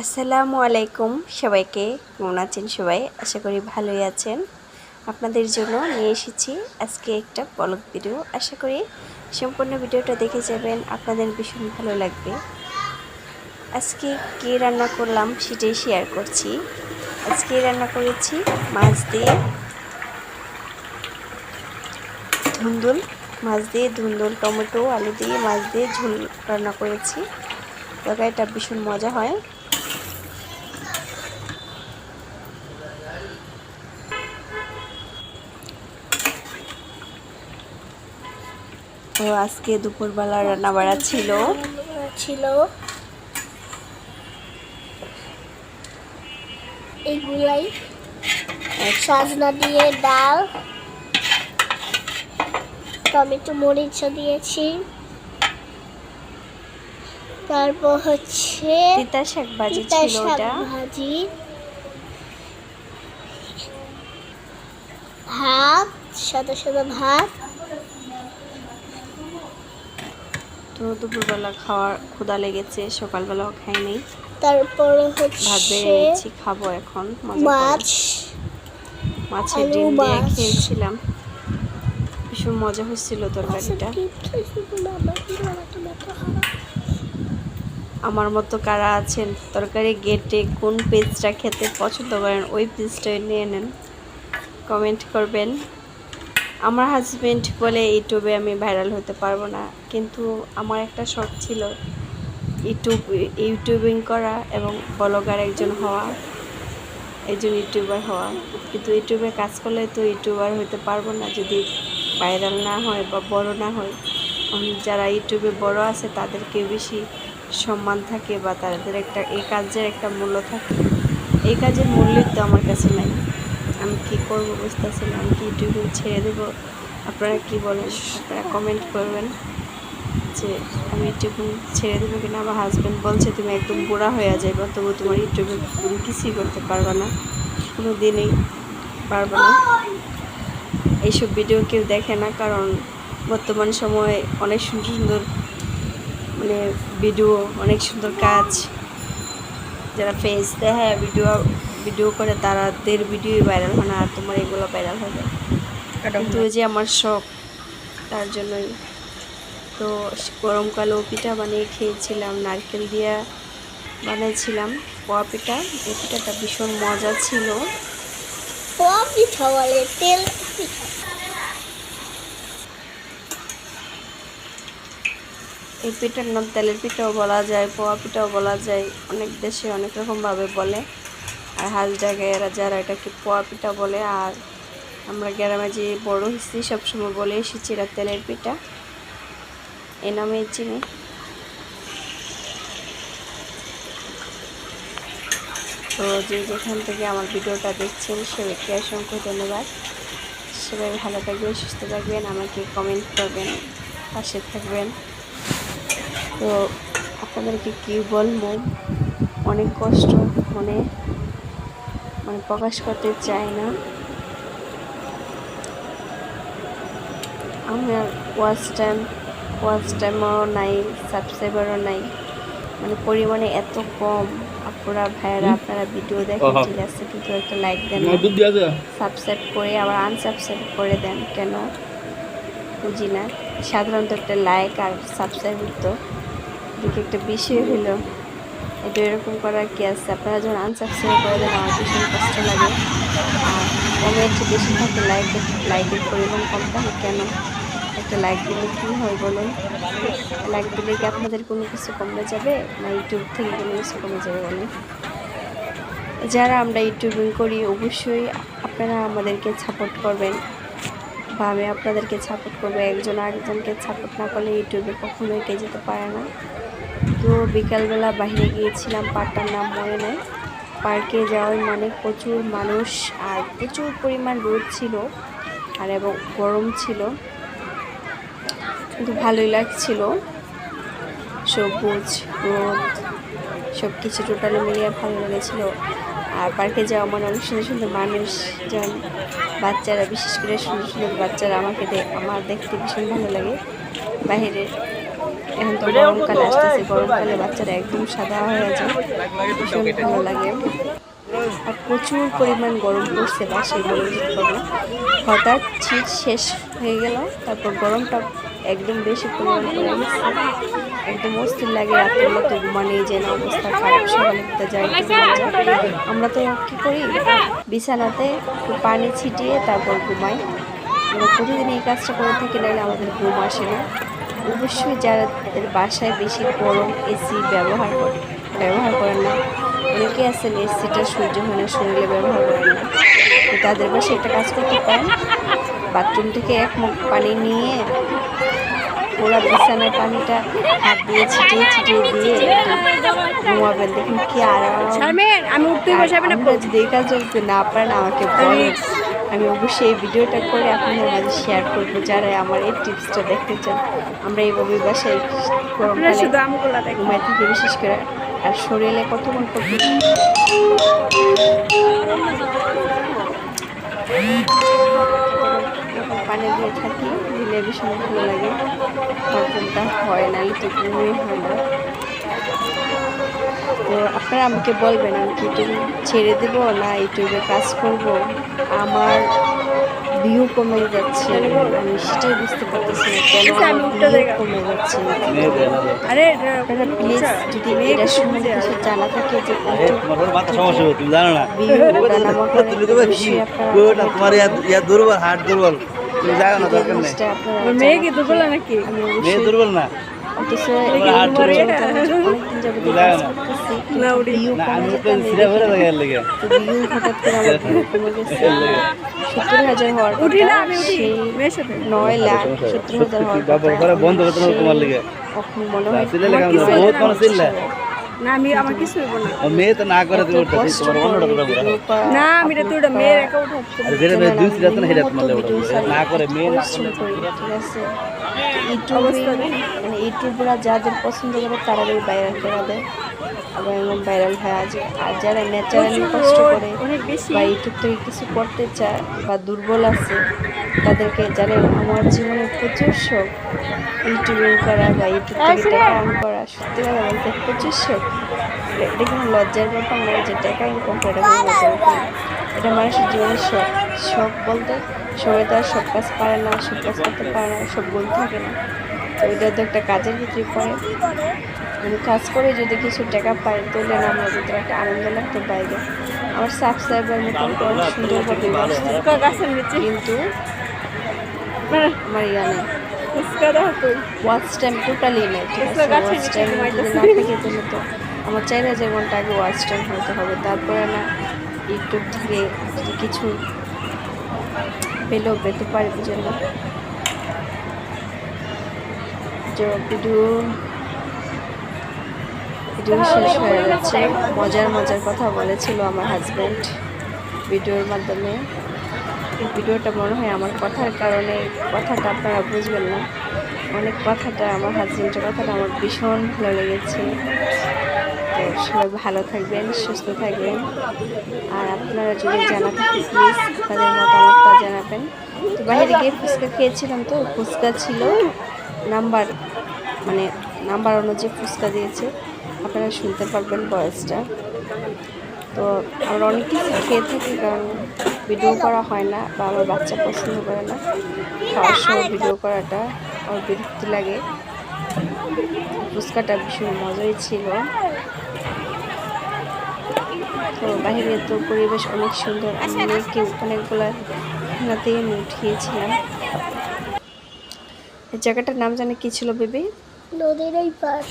আসসালামু আলাইকুম সবাইকে। কেমন আছেন সবাই? আশা করি ভালোই আছেন। আপনাদের জন্য নিয়ে এসেছি আজকে একটা ব্লগ ভিডিও আশা করি সম্পূর্ণ ভিডিওটা দেখে যাবেন। আপনাদের ভীষণ ভালো লাগবে। আজকে কী রান্না করলাম সেটাই শেয়ার করছি। আজকে রান্না করেছি মাছ দিয়ে ধুন্দুল, মাছ দিয়ে ধুন্দুল, টমেটো, আলু দিয়ে মাছ দিয়ে ঝোল রান্না করেছি। তবে এটা ভীষণ মজা হয়। তো আজকে দুপুরবেলা রান্না বাড়া ছিল। ছিল। এইগুলাই সাজনা দিয়ে ডাল টমেটো মরিচ দিয়েছি। তারপর হচ্ছে তিতা শাক ভাজি ছিল ওটা। ভাজি ভাত সাদা সাদা ভাত তো দুপুরবেলা খাওয়ার ক্ষুদা লেগেছে সকালবেলাও খাইনি। তারপর ভাত হচ্ছে খাব এখন মাছ। মাছের ডিম দিয়ে খেয়েছিলাম। ভীষণ মজা হচ্ছিল তরকারিটা। আমার মতো কারা আছেন? তরকারি গেটে কোন পেজটা খেতে পছন্দ করেন ওই পেজটাই নিয়ে নেন। কমেন্ট করবেন। আমার হাজব্যান্ড বলে, ইউটিউবে আমি ভাইরাল হতে পারব না। কিন্তু আমার একটা শখ ছিল, ইউটিউব, ইউটিউবিং করা এবং ব্লগার একজন হওয়া, একজন ইউটিউবার হওয়া। কিন্তু ইউটিউবে কাজ করলে তো ইউটিউবার হতে পারব না। যদি ভাইরাল না হয় বা বড় না হয় যারা ইউটিউবে বড় আছে, তাদেরকে বেশি সম্মান থাকে বা তাদের একটা, এই কাজের একটা মূল্য থাকে। এই কাজের মূল্যই তো আমার কাছে নাই। আমি কী করব বুঝতেছি না, আমি কি ইউটিউবে ছেড়ে দেবো? আপনারা কি বলেন? আপনারা কমেন্ট করবেন যে আমি ইউটিউব ছেড়ে দেবো কিনা আমার হাজব্যান্ড বলছে তুমি একদম বুড়া হয়ে যাবে তবু তোমার ইউটিউবে তুমি কিছুই করতে পারবে না, কোনো দিনই পারবে না। এইসব ভিডিও কেউ দেখে না, কারণ বর্তমান সময়ে অনেক সুন্দর সুন্দর মানে ভিডিও অনেক সুন্দর কাজ, যারা ফেস দেখায় ভিডিও ভিডিও করে তারাদের ভিডিওই ভাইরাল হয় না আর তোমার এগুলো ভাইরাল হবে। কিন্তু ওই যে আমার শখ তার জন্যই। তো গরমকালেও পিঠা বানিয়ে খেয়েছিলাম নারকেল দিয়ে বানিয়েছিলাম পোয়া পিঠা। এই পিঠাটা ভীষণ মজা ছিল। পোয়া পিঠা বলে তেল পিঠা। এই পিঠার নাম তেলের পিঠাও বলা যায় পোয়া পিঠাও বলা যায়। অনেক দেশে অনেক রকমভাবে বলে। আর হাল জায়গায় এরা যারা এটাকে পোয়া পিঠা বলে, আর আমরা গ্রামে যে বড় হয়েছি সবসময় বলে এসেছি এটা তেলের পিঠা। এ নামে চিনি। তো যে যেখান থেকে আমার ভিডিওটা দেখছেন, সবাইকে অসংখ্য ধন্যবাদ। সবাই ভালো থাকবেন, সুস্থ থাকবেন, আমাকে কমেন্ট করবেন, পাশে থাকবেন। তো আপনাদেরকে কী বলব? অনেক কষ্ট মনে মানে প্রকাশ করতে চাই না। আমার ওয়াচ টাইম ওয়াচ টাইমও নাই সাবস্ক্রাইবারও নাই। মানে পরিমাণে এত কম। আপনারা ভাইয়েরা আপনারা ভিডিও দেখেন ঠিক আছে কিন্তু একটা লাইক দেন। সাবস্ক্রাইব করে আবার আনসাবস্ক্রাইব করে দেন কেন? বুঝি না। সাধারণত একটা লাইক আর সাবস্ক্রাইব তো এদিকে একটা বিষয় হলো। এটা এরকম করার কি আছে? আপনারা যখন আনসাবস্ক্রাইব করে দেন, আমার ভীষণ কষ্ট লাগে। আর কমেন্ট বেশি থাকে লাইকের লাইকের পরিমাণ কম থাকে, কেন? একটা লাইক দিলে কী হয় বলুন? লাইক দিলে কি আপনাদের কোনো কিছু কমে যাবে? না ইউটিউব থেকে কোনো কিছু কমে যাবে বলুন? যারা আমরা ইউটিউবিং করি, অবশ্যই আপনারা আমাদেরকে সাপোর্ট করবেন। বা আমি আপনাদেরকে সাপোর্ট করব, একজন আরেকজনকে সাপোর্ট না করলে ইউটিউবে কখনো এগিয়ে যেতে পারে না। তো বিকালবেলা বাইরে গিয়েছিলাম পার্কটার নাম মনে নেই। পার্কে যাওয়ার মানে প্রচুর মানুষ আর প্রচুর পরিমাণ রোদ ছিল আর এবং গরম ছিল। কিন্তু ভালোই লাগছিল। সবুজ, রোদ সব কিছু টোটালি মিলিয়ে ভালো লেগেছিলো। আর পার্কে যাওয়া মানে অনেক সুন্দর সুন্দর মানুষ যেমন বাচ্চারা, বিশেষ করে সুন্দর সুন্দর বাচ্চারা আমাকে আমার দেখতে ভীষণ ভালো লাগে। বাইরের এখন তো গরমকালে আসতেছে গরমকালে বাচ্চারা একদম সাদা হয়ে যায় ভীষণ ভালো লাগে। আর প্রচুর পরিমাণ গরম পড়ছে বাসায় সেই উচিত হবে হঠাৎ শীত শেষ হয়ে গেল তারপর গরমটা একদম বেশি পরিমাণ পড়ে গেছে একদম অস্থির লাগে রাত্রেবেলা তো ঘুমানেই যায় না অবস্থা খারাপ সকালে কোথাও যাই। আমরা তো কী করি? বিছানাতে পানি ছিটিয়ে তারপর ঘুমাই। আমরা প্রতিদিন এই কাজটা করে থাকি নাহলে আমাদের ঘুম আসে না। অবশ্যই যারা যাদের বাসায় বেশি গরম এসি ব্যবহার করে ব্যবহার করেন না অনেকে আছেন এসিটা সহ্য হয় না শরীরে ব্যবহার করেন না। তাদের বাসায় একটা কাজ করতে পারেন বাথরুম থেকে এক মুখ পানি নিয়ে ওরা বিছানায় পানিটা হাত দিয়ে ছিটিয়ে ছিটিয়ে দিয়ে ঘুমাবেন দেখুন কি আরাম। আমি উঠতে আপনারা যদি এই কাজ না পারেন আমাকে বলেন। আমি অবশ্যই এই ভিডিওটা করে আপনাদের মাঝে শেয়ার করব যারা আমার এই টিপসটা দেখতে চান। আমরা এইভাবে বাসায় গরমকালে শুধু ঘুমাই থাকি বিশেষ করে আর শরীরে কতক্ষণ পানি দিয়ে থাকি দিলে ভীষণ ভালো লাগে। হয় না তো হয় না। তো আপনারা আমাকে বলবেন আমি কি ইউটিউব ছেড়ে দেব না ইউটিউবে কাজ করব? আমার ভিউ কমে যাচ্ছে আমি সেটাই বুঝতে পারতেছি আচ্ছা। কমে যাচ্ছে। আরে আপনারা প্লিজ যদি এটা সম্বন্ধে কিছু জানা থাকে যে দুর্বল হাট দুর্বল। তুমি জানো না দরকার নেই। মেয়ে কি দুপুর নাকি? মেয়ে দুর্বল না। অথচ অনেকদিন দুর্বল। সত্তর হাজার হওয়ার নয় লাখ সত্তর হাজার হওয়ার মনে হয় সিলে লেগে আমার আমাদের বহুত মানুষ চিল্লা না আমি আমার কিছু হইব না। ও মেয়ে তো না করে তুমি এত তোমার অন্যটা করে তোমরা না আমি এটা তুই upload মেয়ের করা। আর যেটা মেয়ে দুই সিরা না হেটা তোমার লেগে না করে মেয়ে না পরিশ্রম ঠিক আছে। ইউটিউবে মানে ইউটিউবরা যাদের পছন্দ করে তারাই ভাইরাল করে দেয়। আবার এমন ভাইরাল হয় আজ আর যারা ন্যাচারালি কষ্ট করে অনেক বেশি। বা ইউটিউব থেকে কিছু করতে চায় বা দুর্বল আছে তাদেরকে যারা আমার জীবনে প্রচুর শখ ইউটিউবিং করা বা ইউটিউব থেকে টাকা আর্ন করা সত্যি কথা বলতে এটা লজ্জার ব্যাপার নয় যে টাকা ইনকাম করে এটা লজ্জার ব্যাপার এটা মানুষের জীবনের শখ শখ বলতে সবাই তো আর সব কাজ পারে না সব কাজ করতে পারে না সব গুণ থাকে না তো এটা তো একটা কাজের ভিতরে পড়ে আমি কাজ করে যদি কিছু টাকা পাই তাহলে না আমার ভিতরে একটা আনন্দ লাগতো বাইরে আমার সাবস্ক্রাইবার মতন অনেক সুন্দরভাবে বাড়ছে কিন্তু আমার ইয়া নেই ওয়াচ টাইম টোটালি নেই ঠিক আছে? ওয়াচ টাইম যদি না থাকে তাহলে তো আমার চাই না যে ঘণ্টা আগে ওয়াচ টাইম হতে হবে তারপরে না ইউটিউব থেকে যদি কিছু পেলেও পেতে পারে না ভিডিও ভিডিও শেষ হয়ে যাচ্ছে মজার মজার কথা বলেছিল আমার হাজব্যান্ড ভিডিওর মাধ্যমে। ভিডিওটা মনে হয় আমার কথার কারণে কথাটা আপনারা বুঝবেন না। অনেক কথাটা আমার হাজব্যান্ডের কথাটা আমার ভীষণ ভালো লেগেছে। তো সবাই ভালো থাকবেন, সুস্থ থাকবেন। আর আপনারা যদি জানা থাকে প্লিজ তাদের মতামতটা জানাবেন। তো বাইরে গিয়ে ফুচকা খেয়েছিলাম তো, ফুচকা ছিল নাম্বার মানে নাম্বার অনুযায়ী ফুচকা দিয়েছে, আপনারা শুনতে পারবেন ভয়েসটা তো আমরা অনেক কিছু খেয়ে থাকি, কারণ ভিডিও করা হয় না বা আমার বাচ্চা পছন্দ করে না। খাওয়ার সময় ভিডিও করাটা আমার বিরক্তি লাগে। ফুচকাটা ভীষণ মজাই ছিল। তো বাইরে তো পরিবেশ অনেক সুন্দর। আমি অনেকগুলো খানাতেই আমি উঠিয়েছিলাম। এই জায়গাটার নাম জানে কি ছিল, বেবি? নদীর ওই পার।